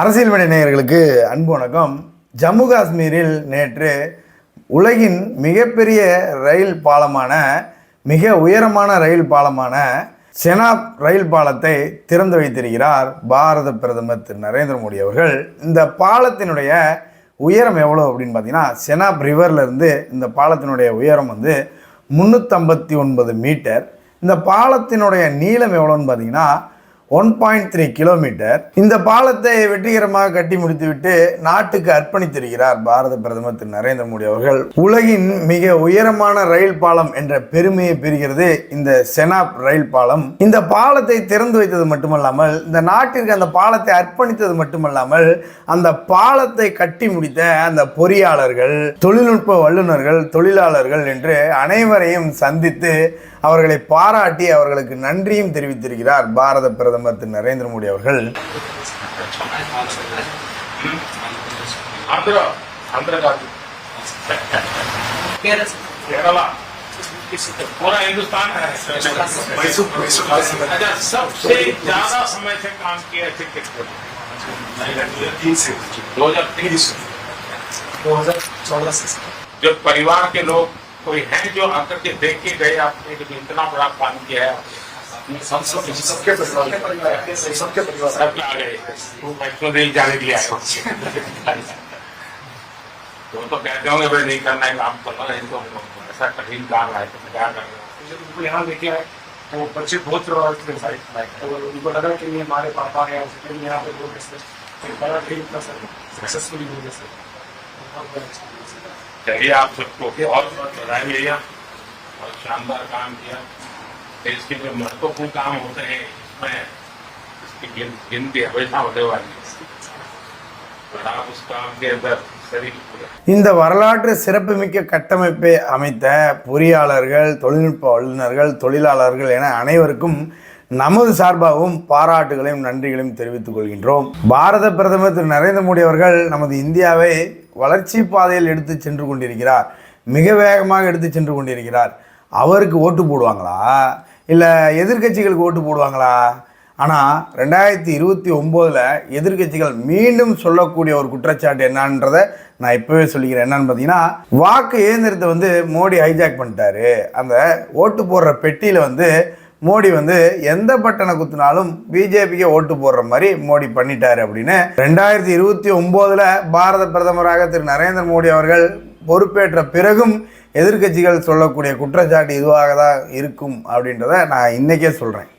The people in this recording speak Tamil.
அரசியல் மணி நேயர்களுக்கு அன்பு வணக்கம். ஜம்மு காஷ்மீரில் நேற்று உலகின் மிகப்பெரிய ரயில் பாலமான மிக உயரமான ரயில் பாலமான செனாப் ரயில் பாலத்தை திறந்து வைத்திருக்கிறார் பாரத பிரதமர் திரு. நரேந்திர மோடி அவர்கள். இந்த பாலத்தினுடைய உயரம் எவ்வளோ அப்படின்னு பார்த்தீங்கன்னா செனாப் ரிவர்லேருந்து இந்த பாலத்தினுடைய உயரம் வந்து முந்நூற்றம்பத்தி ஒன்பது மீட்டர். இந்த பாலத்தினுடைய நீளம் எவ்வளோன்னு பார்த்தீங்கன்னா ஒன் பாயிண்ட் த்ரீ கிலோமீட்டர். இந்த பாலத்தை வெற்றிகரமாக கட்டி முடித்துவிட்டு நாட்டுக்கு அர்ப்பணித்திருக்கிறார் பாரத பிரதமர் திரு நரேந்திர மோடி அவர்கள். உலகின் மிக உயரமான ரயில் பாலம் என்ற பெருமையை பெறுகிறது இந்த செனாப் ரயில் பாலம். இந்த பாலத்தை திறந்து வைத்தது மட்டுமல்லாமல் இந்த நாட்டிற்கு அந்த பாலத்தை அர்ப்பணித்தது மட்டுமல்லாமல் அந்த பாலத்தை கட்டி முடித்த அந்த பொறியாளர்கள் தொழில்நுட்ப வல்லுநர்கள் தொழிலாளர்கள் என்று அனைவரையும் சந்தித்து அவர்களை பாராட்டி அவர்களுக்கு நன்றியும் தெரிவித்திருக்கிறார் பாரத பிரதமர். திரு நரேந்திர மோடி அவர்கள் आंध्र आंध्र का केरला पूरा हिंदुस्तान है मैसूर मैसूर अच्छा सबसे ज्यादा समय से काम किया है क्रिकेट को तीन से दो हजार तीन दो हजार चौदह से जो परिवार के लोग कोई हैं जो आकर के देख के गए आपने कि इतना बड़ा काम किया है सब सब सबके सबके परिवार तो तो होंगे नहीं करना है काम करना है तो ऐसा कठिन काम है तो क्या उनको यहाँ लेके आए तो बच्चे बहुत प्रभावित थे उनको लगा कि नहीं हमारे पापा हैं बहुत। चलिए आप सबको बहुत बहुत बधाई भैया और शानदार काम किया देश के जो महत्वपूर्ण काम होते हैं इसमें इसकी गिन- गिनती हमेशा होने वाली है और आप उस काम के अंदर शरीर पूरा இந்த வரலாற்று சிறப்புமிக்க கட்டமைப்பை அமைத்த பொறியாளர்கள் தொழில்நுட்ப வல்லுநர்கள் தொழிலாளர்கள் என அனைவருக்கும் நமது சார்பாகவும் பாராட்டுகளையும் நன்றிகளையும் தெரிவித்துக் கொள்கின்றோம் பாரத பிரதமர் திரு நரேந்திர மோடி அவர்கள் நமது இந்தியாவை வளர்ச்சி பாதையில் எடுத்து சென்று கொண்டிருக்கிறார் மிக வேகமாக எடுத்து சென்று கொண்டிருக்கிறார் அவருக்கு ஓட்டு போடுவாங்களா இல்லை எதிர்க்கட்சிகளுக்கு ஓட்டு போடுவாங்களா? ஆனால் ரெண்டாயிரத்தி இருபத்தி ஒம்போதில் எதிர்க்கட்சிகள் மீண்டும் சொல்லக்கூடிய ஒரு குற்றச்சாட்டு என்னன்றதை நான் இப்போவே சொல்லிக்கிறேன். என்னன்னு பார்த்தீங்கன்னா வாக்கு இயந்திரத்தை வந்து மோடி ஹைஜாக் பண்ணிட்டாரு. அந்த ஓட்டு போடுற பெட்டியில் வந்து மோடி வந்து எந்த பட்டனை குத்தினாலும் பிஜேபிக்கு ஓட்டு போடுற மாதிரி மோடி பண்ணிட்டாரு அப்படின்னு ரெண்டாயிரத்தி இருபத்தி ஒம்போதில் பாரத பிரதமராக திரு நரேந்திர மோடி அவர்கள் பொறுப்பேற்ற பிறகும் எதிர்க்கட்சிகள் சொல்லக்கூடிய குற்றச்சாட்டு இதுவாக தான் இருக்கும் அப்படின்றத நான் இன்றைக்கே சொல்கிறேன்